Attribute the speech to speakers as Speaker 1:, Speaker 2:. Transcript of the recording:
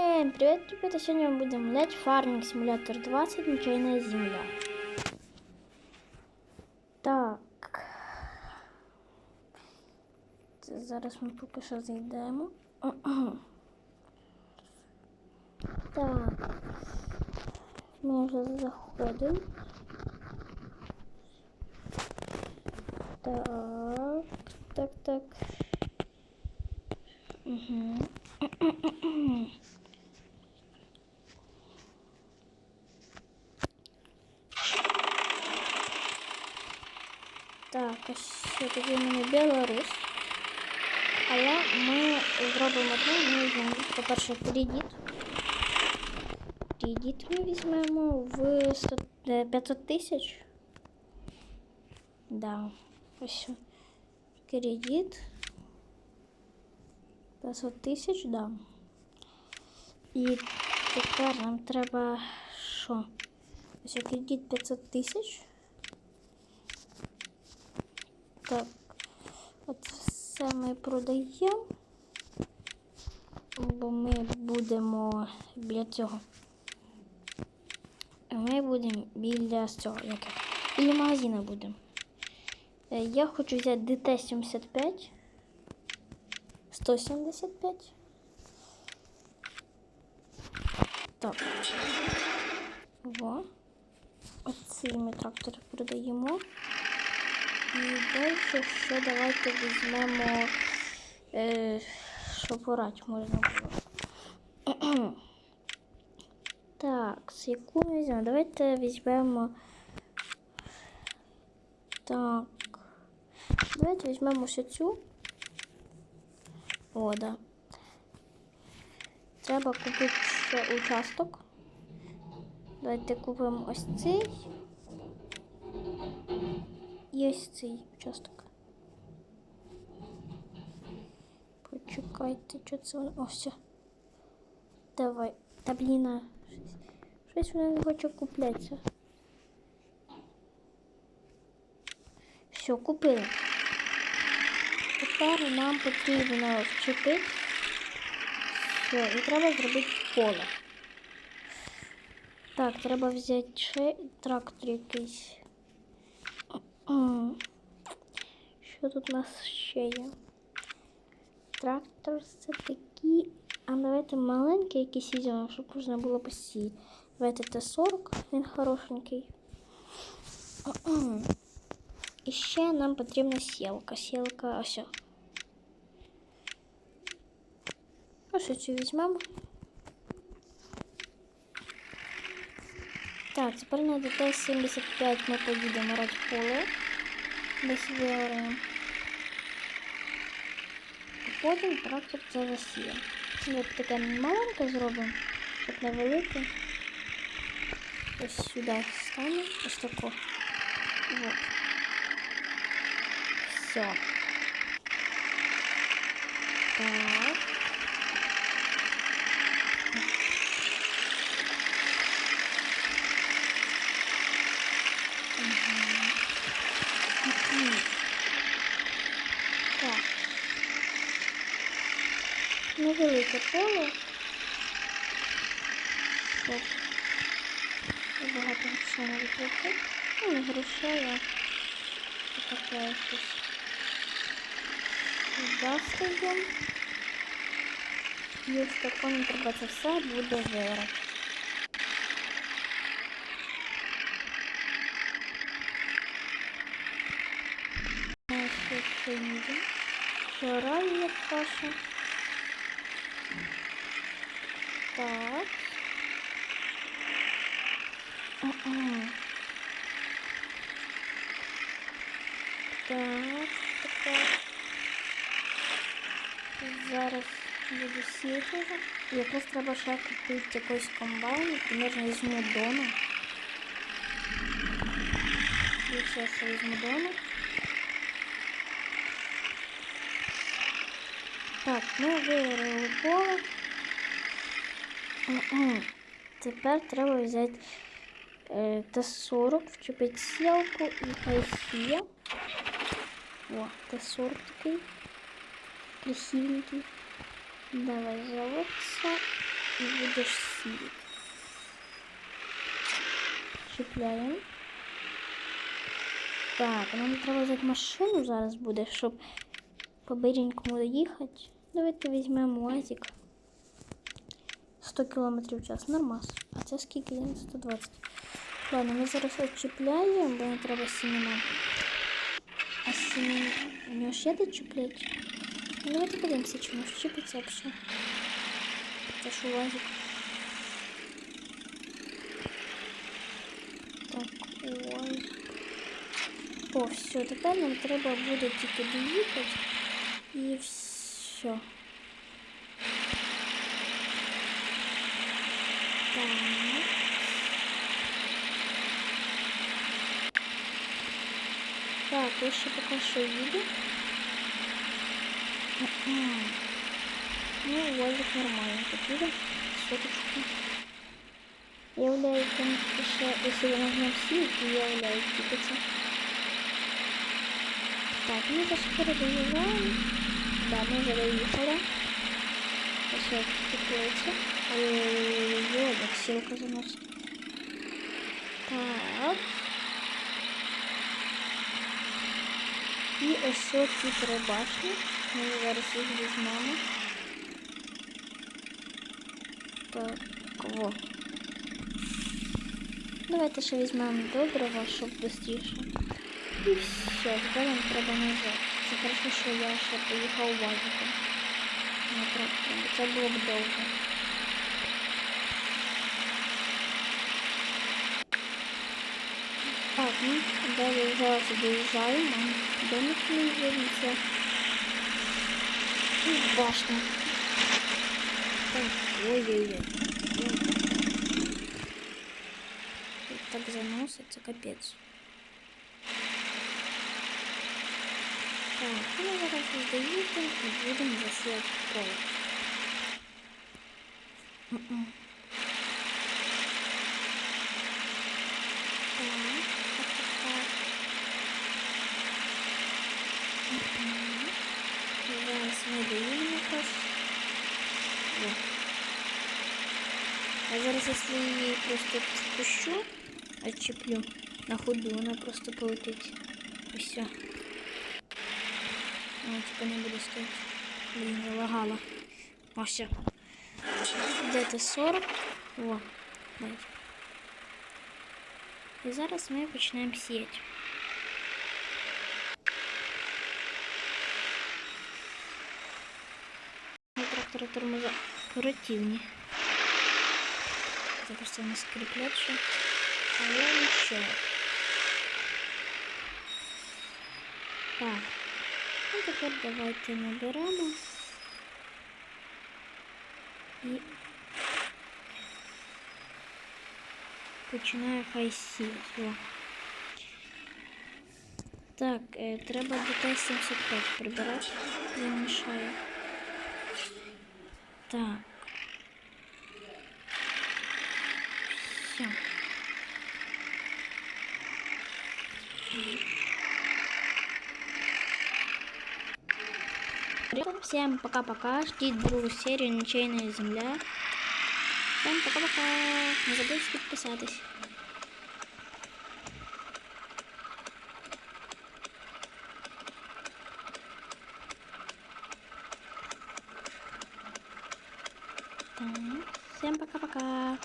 Speaker 1: Всем привет, ребята! Сегодня мы будем гулять Farming Simulator 20 Нечаянная земля. Так. Зараз ми поки що зайдемо. Так. Ми вже заходимо. Так. Так, так. Угу. Так, ось тоді в мене Білорус. Але ми зробимо одне, ми візьмемо, по-перше, кредит. Кредит ми візьмемо в 100, е, 500 тисяч. Да. Ось кредит. 500 тисяч, да. І тепер нам треба що? Ось кредит 500 тисяч. Так, от все ми продаємо, бо ми будемо біля цього. Ми будемо біля цього, як? Біля магазину будемо. Е, Я хочу взяти ДТ-75. 175. Так. Во. Оці ми трактор продаємо. І далі ще давайте візьмемо, е, щоб орати можна було. так, з яку візьмемо? Давайте візьмемо. Так. Давайте візьмемо ще цю. О, да. Треба купити ще участок. Давайте купимо ось цей. І ось цей участок. Почекайте, що це воно. О, все. Давай. Та блін, а, щось, щось воно не хоче куплятися. Все, купили. Тепер нам потрібно вчепити. Все, і треба зробити поле. Так, треба взяти ще трактор якийсь. Що тут у нас ще є? Трактор це такі. А давайте маленький якийсь візьмемо, щоб можна було посіяти. Давайте Т-40, він хорошенький. І ще нам потрібна сілка. Сілка ось. Ось цю візьмемо. Так, тепер на ДТ-75 ми поїдемо рати поле. Десь виграємо. Потім трактор це засіє. Ми таке маленьке зробимо, щоб не велике. Ось сюди станемо. Ось тако. Вот. Все. Так. Так. Невелике поле. Щоб багато грошей не витрати. Ну, не грошей, а таке якось. Сюди стаємо. І ось такому треба це все буде вирати. Ще їде. Вчора є каша. Так. Ага. Так, так. Зараз буду сіяти. Якраз треба ще купити якийсь комбайн, і можна візьму дома. Я зараз візьму дома. Так, ми виграли поле. Тепер треба взяти е, Т-40, вчепити сілку і хай сіє. О, Т-40 такий красивенький. Давай заводиться. і будеш сіяти. Чіпляємо. Так, нам треба взяти машину зараз буде, щоб по биренькому доїхати. Давайте візьмемо УАЗик. 100 км в час, нормас. А це скільки? 120. Ладно, ми зараз відчіпляємо, бо не треба сімена. А сімена... У нього ще де чіплять? Ну, давайте подивимося, чому щепиться взагалі. Це ж УАЗик. Так, УАЗик. О, все, тепер нам треба буде тільки доїхати. І все. Так. Так, я ще поки що їду. М-м. Ну, возик нормально, тут їде. Соточку. Являю, конечно, ще, якщо я нажмем сіль, то являю тільки Так, ми вже скоро доїжджаємо. Да, ми вже доїхали. Ось теплиця. Ой-ой-ой, як сілка заносить. Так. І ось ці три башні. Ми зараз їх візьмемо. Так, во. Давайте ще візьмемо доброго, щоб швидше. І все, тепер нам треба назад. Це хорошо, що я ще поїхав вазиком. На тракторі, бо це було б довго. Так, ну, далі зараз доїжджаємо. Домик не дивиться. І башня. Так, ой-ой-ой. Так заноситься, капець. Так, ну зараз здається і будемо засіяти поле. М-м. Так, так, так, так. Мгм. Зараз ми доїдемо якраз. О. Я зараз, якщо її просто спущу, отчеплю на ходу, вона просто полетить. І все. Вона типа не буде стоїти. Блін, залагала. О, все. Де-то 40. О, бачите. І зараз ми починаємо сіяти. Трактори тормоза оперативні. Це просто не скріплять ще. Але нічого. Так. Ну тепер давайте наберемо. І починаю хай сіяти. О. Так, е, треба до Т-75 прибирати. Не мішає. Так. Всем пока-пока. Ждите другую серию Ничейная земля. Всем пока-пока. Не забудьте подписаться. Всем пока-пока.